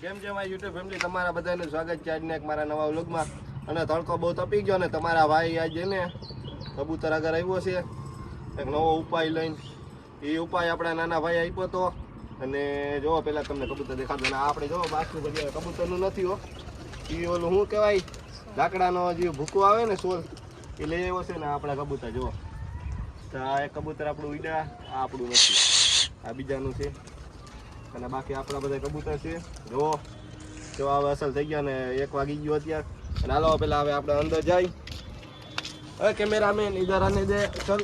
કેમ છે મારી યુટ્યુબ ફેમિલી તમારા બધાનું સ્વાગત છે આજના મારા નવા વ્લોગમાં. અને તડકો બહુ તપી ગયો ને તમારા ભાઈ આજે ને કબૂતર આગળ આવ્યો છે, એક નવો ઉપાય લઈને. એ ઉપાય આપણા નાના ભાઈ આપ્યો હતો અને જો પહેલાં તમને કબૂતર દેખાડો. અને આપણે જો બાકી બધી કબૂતરનું નથી હો. એ ઓલું શું કહેવાય? લાકડાનો જે ભૂકો આવે ને સોલ, એ લઈ આવ્યો છે ને આપણા કબૂતર જો આ એક કબૂતર આપણું ઈડા, આ આપણું નથી. આ બીજાનું છે. અને બાકી આપણા બધા કબૂતર છે જો જો હવે અસલ થઈ ગયા ને એક વાગી ગયો અત્યારે. અને હાલો, પેલા હવે આપણે અંદર જાય હવે કેમેરામેન ઇધર આને દે, ચલ.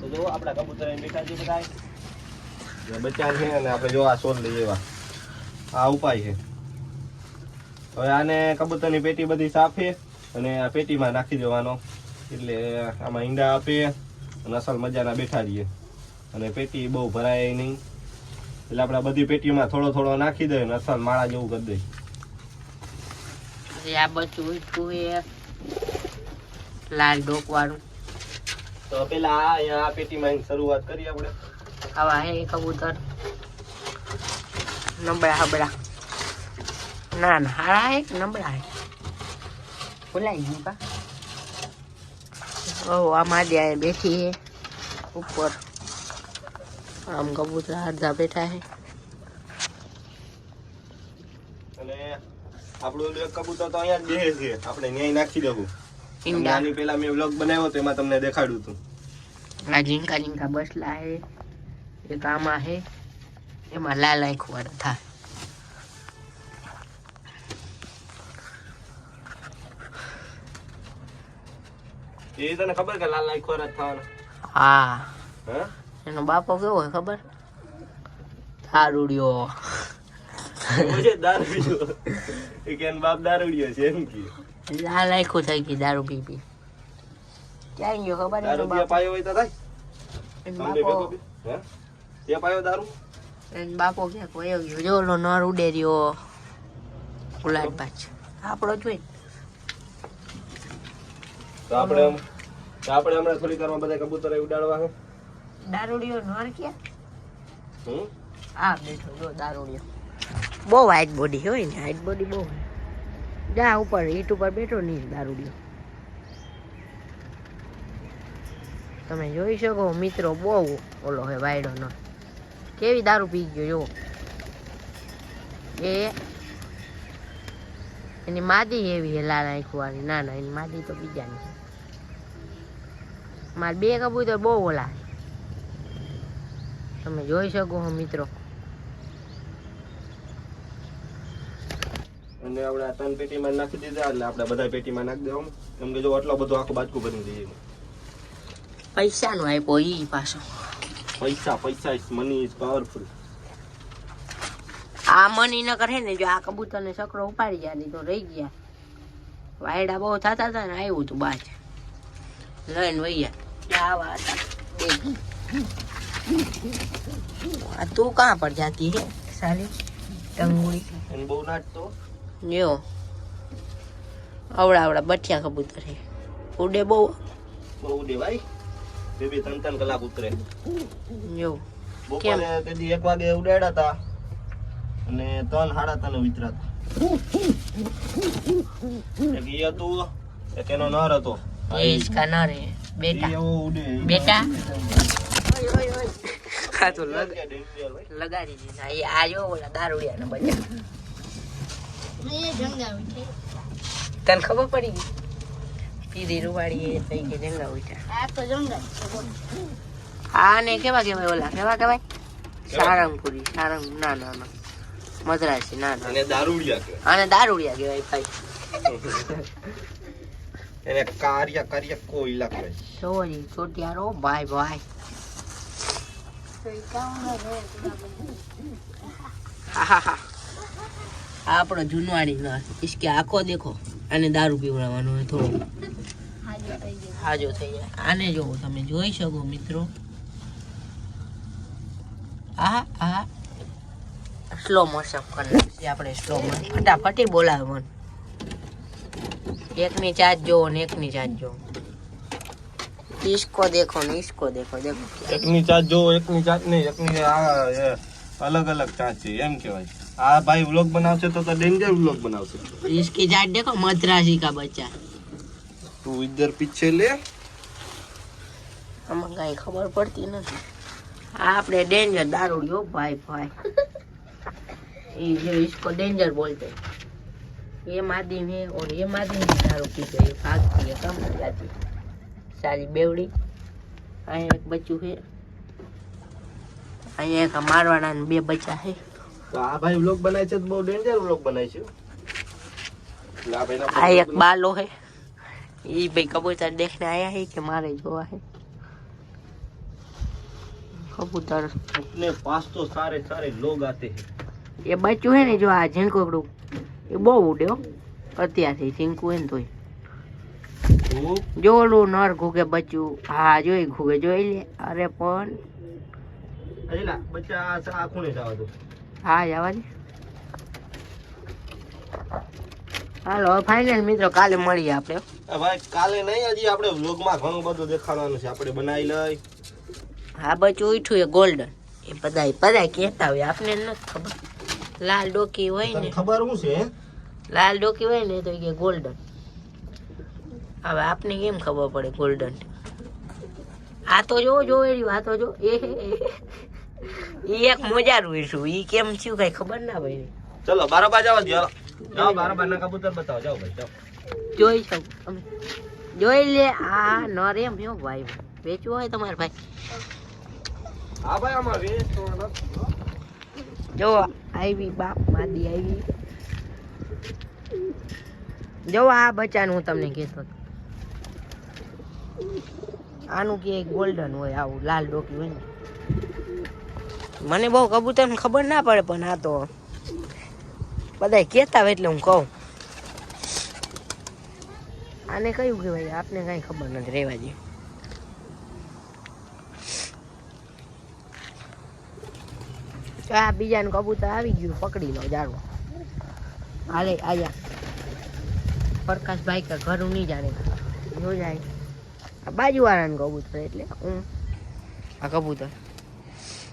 તો જો આપણા કબૂતર બેઠા છે બધા છે અને આપણે જો આ સોલ એવા. આ ઉપાય છે. હવે આને કબૂતરની પેટી બધી સાફે અને આ પેટીમાં નાખી દેવાનો. એટલે આમાં ઈંડા આપે અને અસલ મજાના બેઠા રહીએ. અને પેટી બહુ ભરાય નહીં. એટલે આપણે બધી પેટીમાં થોડો થોડો નાખી દઈએ અસલ માળા જેવું કરી દઈએ. આ બચ્ચું ઉઠવું એ લાલ ડોક વાળું તો પેલા આ અહીંયા આ પેટીમાં શરૂઆત કરીએ આપણે. આવા હે કબૂતર. નબળા હબળા. ના ના હારા હે નબળા હે? ભૂલાઈ ગયું કા? ઓ આ બેઠી હે ઉપર. આમ કબૂતરા અડધા બેઠા હે અને આપણું એક કબૂતર તો અહીંયા જ છે. આપણે ન્યાય નાખી દેવું. પેલા મેં વ્લોગ બનાવ્યો તો એમાં તમને દેખાડ્યું હતું. આ ઝીંકા ઝીંકા બસલા હે એક આમાં હે એમાં લાલ આંખ વાળા થાય એ તને ખબર કે લાલ થવાનો? હા. હા? એનો બાપો કેવો હોય ખબર? દારૂડિયો. એવું છે દારૂ પીધો એ કે એનો બાપ દારૂડિયો છે એમ કે. લાલ આંખો થઈ ગઈ દારૂ પી પી. ક્યાં ગયો ખબર બાપો? પાયો હોય તો થાય. એનો બાપો હે? તે પાયો દારૂ? એનો બાપો ક્યાંક વયો ગયો. જો ઓલો નર ઉડે રહ્યો. ઉલાટ પાછ આપણો જોઈ તો આપણે આપણે હમણાં થોડી વારમાં બધા કબૂતર ઉડાડવા દારૂડિયો નર ક્યાં હમ આ બેઠો જો દારૂડિયો. બહુ હાઈટ બોડી હોય ને હાઈટ બોડી બહુ જા ઉપર ઈટ ઉપર બેઠો નહીં દારૂડિયો. તમે જોઈ શકો મિત્રો બહુ ઓલો હે વાયડો નો. કેવી દારૂ પી ગયો જો એ એની માદી એવી હે લાલ આંખું વાળી ના ના એની માદી તો બીજાની મારે બે કબૂતર બહુ ઓલા. તમે જોઈ શકો છો મિત્રો. અને આપણે આ ત્રણ પેટીમાં નાખી દીધા એટલે આપણે બધા પેટીમાં નાખી દેવાનું એમ કે જો આટલો બધો આખું બાજકું ભરી દઈએ પૈસાનો આપ્યો ઈ પાછો. પૈસા પૈસા ઇઝ મની ઇઝ પાવરફુલ આ મની ન કરે ને જો આ કબૂતરને સકરો ઉપાડી ગયા તો રહી ગયા. વાયડા બહુ થતા હતા ને આવ્યું હતું બાજ. લઈને વૈયા. આવા હતા तू कहाँ पर जाती है साली टंगुड़ी बो तो यो અવડા અવડા બઠિયા કબૂતર છે ઉડે બહુ. બહુ ઉડે ભાઈ. બે ત્રણ ત્રણ કલાક ઉતરે. જો કેમ? કદી એક વાગે ઉડાડ્યા હતા અને ત્રણ સાડા ત્રણ વિતરા હતા એક ઈ હતું એક હતો. ઈ ઇસકા નર હે. બેટા. તને ખબર પડી ગઈ? પીધી રૂવાડી એ જંગા ઉઠ્યા. હા ને કેવા કેવાય ઓલા? કેવા કેવાય સારંગપુરી. સારંગ ના ના ના. મદ્રાસી. ના ના. દારૂડિયા આને દારૂડિયા કેવાય ભાઈ. એને કાર્ય કાર્ય કોઈ કહેવાય સોરી ચોટિયારો. ભાઈ ભાઈ. આપણો જૂનવાણી નર ઇસકે આખો દેખો આને દારૂ પીવડાવવાનો હોય થોડો. હાજો થઈ જાય. આને જોવો તમે, જોઈ શકો મિત્રો. આ આ સ્લો મોશન કરી આપણે સ્લો મોશન ફટાફટી બોલાવવાનું એકની ચાર્જ જોવો ને એકની ચાર્જ જોવો. इसको देखो ने इसको देखो देखो એકની ચાટ જો એકની ચાટ નહીં એકની આ એ અલગ અલગ ચાંચ છે એમ કહેવાય આ ભાઈ વ્લોગ બનાવશે તો તો ડેન્જર વ્લોગ બનાવશે इसकी जात देखो मद्रासी का बच्चा તું ઇધર પીછે લે આમાં કઈ ખબર પડતી નથી આ આપણે ડેન્જર દારૂડિયો ભાઈ ભાઈ ये जो इसको डेंजर बोलते हैं ये मादी है और ये मादी भी दारू पी गई भागती है कम हो जाती है सारी बेवड़ी અહીંયા એક બચ્ચું છે અહીંયા એક મારવાડા ને બે બચ્ચા છે તો આ ભાઈ વ્લોગ બનાવે છે તો બહુ ડેન્જર વ્લોગ બનાવે છે એટલે આ ભાઈના આ એક બાલો है ये भाई कबूतर देखने आया है कि मारे જોવા है કબૂતર अपने पास तो सारे सारे लोग आते हैं એ બચ્ચું હે ને જો આ ઝીણકોકડું એ બહુ ઉડ્યો અત્યારથી ઝીણકું હે ને તોય તો જો ઓલું નર ઘૂગે બચ્યું હા જોઈ ઘૂગે જોઈ લે. અરે પણ. હા જવા દે. હાલો ફાઇનલ મિત્રો કાલે મળીએ આપણે. ભાઈ કાલે નહીં હજી આપણે વ્લોગમાં ઘણું બધું દેખાડવાનું છે. આપણે બનાવી લઈ. હા બચ્યું ઉઠ્યું એ ગોલ્ડન એ બધાય બધાય કહેતા હોય આપને નથી ખબર. લાલ ડોકી હોય ને. ખબર શું છે? લાલ ડોકી હોય ને તો કે ગોલ્ડન હવે આપને કેમ ખબર પડે ગોલ્ડન આ તો જો જો એડી આ તો જો. એ એ એક મોજારું છું ઈ કેમ થયું કઈ ખબર ના ભાઈ ચલો બારોબાર જાવ દો હાલો. જાઓ બારોબાર ના કબૂતર બતાવો. જાઓ ભાઈ જાઓ. જોઈ શકો તમે જોઈ લે આ નો રે જો ભાઈ વેચવો હોય તમારે ભાઈ. હા ભાઈ આમાં વેચ નથી. જો આવી બાપ માદી આવી. જો આ બચ્ચાનું હું તમને કહેતો હતો. આનું કે ગોલ્ડન હોય, આવું લાલ ડોકી હોય ને. મને બહુ કબૂતર ખબર ના પડે, પણ આ તો બધા કહેતા હોય એટલે હું કહું. આને કયું કહેવાય? આપને કાંઈ ખબર નથી રહેવા દે આ બીજાનું કબૂતર આવી ગયું, પકડી લો જાડો હાલે આયા પ્રકાશભાઈ કે ઘરું નહીં જાણે. જો જાય. આ બાજુવાળાનું કબૂતર એટલે હું. આ કબૂતર?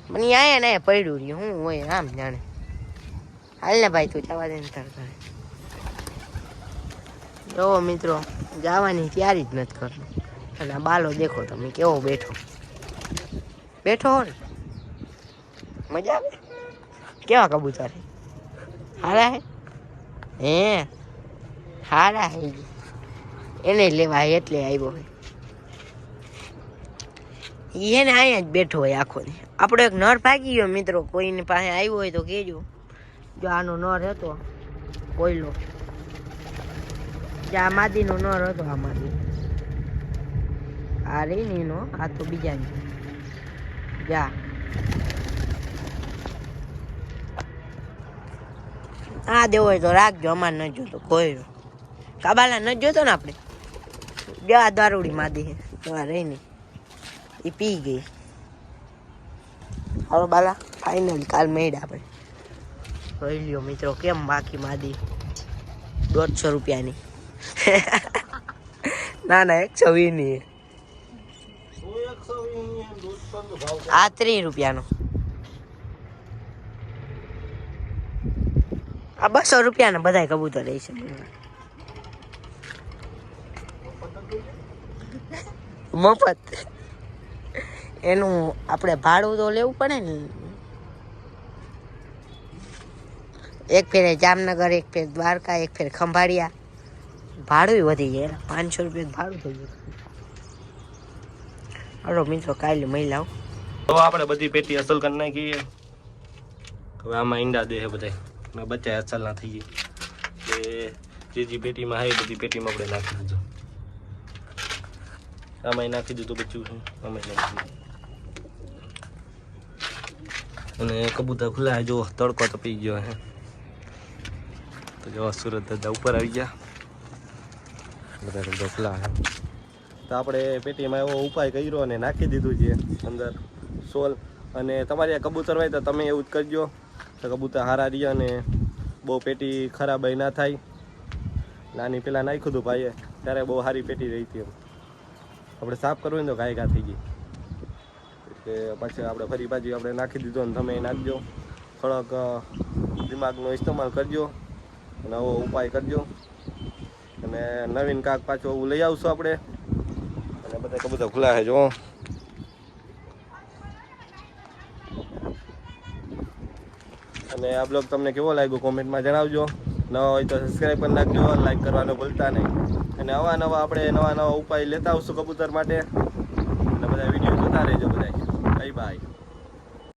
મને આયા ને પડ્યું રહ્યું હું હોય આમ જાણે. હાલ ને ભાઈ તું જવા દે ને તાર ઘરે. જો મિત્રો જવાની તૈયારી જ નથી કરતો અને આ બાલો દેખો તમે કેવો બેઠો. બેઠો હો ને. મજા આવે? કેવા કબૂતર હારા હે હે? હારા હે. એને લેવા એટલે આવ્યો હોય ઈ હે ને અહીંયા જ બેઠો હોય આખો ને આપણો એક નર ભાગી ગયો મિત્રો, કોઈની પાસે આવ્યો હોય તો કહેજો. જો આનો નર હતો, કોયલો. જે આ માદીનો નર હતો, આ માદી. આ રહી ને એનો, આ તો બીજાની. જા. આ દેવો હોય તો રાખજો, અમારે ન જોતો, કોયલો. કાબાલા ન જોતો ને આપણે? જા દારૂડી માદી આ રહી ને. એ પી ગઈ હાલો બાલા ફાઇનલ કાલ મેળ આપણે. જોઈ લ્યો મિત્રો, કેમ બાકી માદી? દોઢસો રૂપિયાની. ના ના, એકસો વીસની. આ ત્રીસ રૂપિયાનો. આ બસો રૂપિયાના બધાય કબૂતર રહી છે મફત. એનું આપણે ભાડું તો લેવું પડે ને. એક ફેરે જામનગર, એક ફેર દ્વારકા, એક ફેર ખંભાળિયા. ભાડું વધી જાય પાંચસો રૂપિયા ભાડું થઈ ગયું. હલો મિત્રો, કાલે મહિલાઓ તો આપણે બધી પેટી અસલ કરી નાખી હવે આમાં ઈંડા દે છે બધા બચ્ચા અસલ ના થઈ ગઈ. એટલે જે જે પેટીમાં એ બધી પેટીમાં આપણે નાખી દીધું. આમાં નાખી દીધું બચ્ચું આમાં નાખી દીધું. અને કબૂતર ખુલ્લા જો, તડકો તપી ગયો હે. તો જો, સુરત દાદા ઉપર આવી ગયા. બધા ખુલ્લા હે. તો આપણે પેટીમાં એવો ઉપાય કર્યો અને નાખી દીધું છે અંદર સોલ. અને તમારે આ કબૂતર હોય તો તમે એવું જ કરજો. તો કબૂતર હારા રહ્યા અને બહુ પેટી ખરાબ ના થાય. નાની પેલા નાખ્યું હતું ભાઈએ, ત્યારે બહુ સારી પેટી રહી હતી આપણે સાફ કરવું ને તો ગાય ઘા થઈ ગઈ. એટલે પછી આપણે ફરી પાછી આપણે નાખી દીધો અને તમે નાખજો. થોડોક દિમાગનો ઇસ્તેમાલ કરજો નવો ઉપાય કરજો. અને નવીન કાક પાછો એવું લઈ આવશું આપણે. અને બધા કબૂતર ખુલ્લા છે, જો. અને આ બ્લોગ તમને કેવો લાગ્યો કોમેન્ટમાં જણાવજો. નવા હોય તો સબસ્ક્રાઈબ પણ નાખજો લાઈક કરવાનું ભૂલતા નહીં. અને નવા નવા આપણે નવા નવા ઉપાય લેતા આવશું કબૂતર માટે. અને બધા વીડિયો જોતા રહેજો.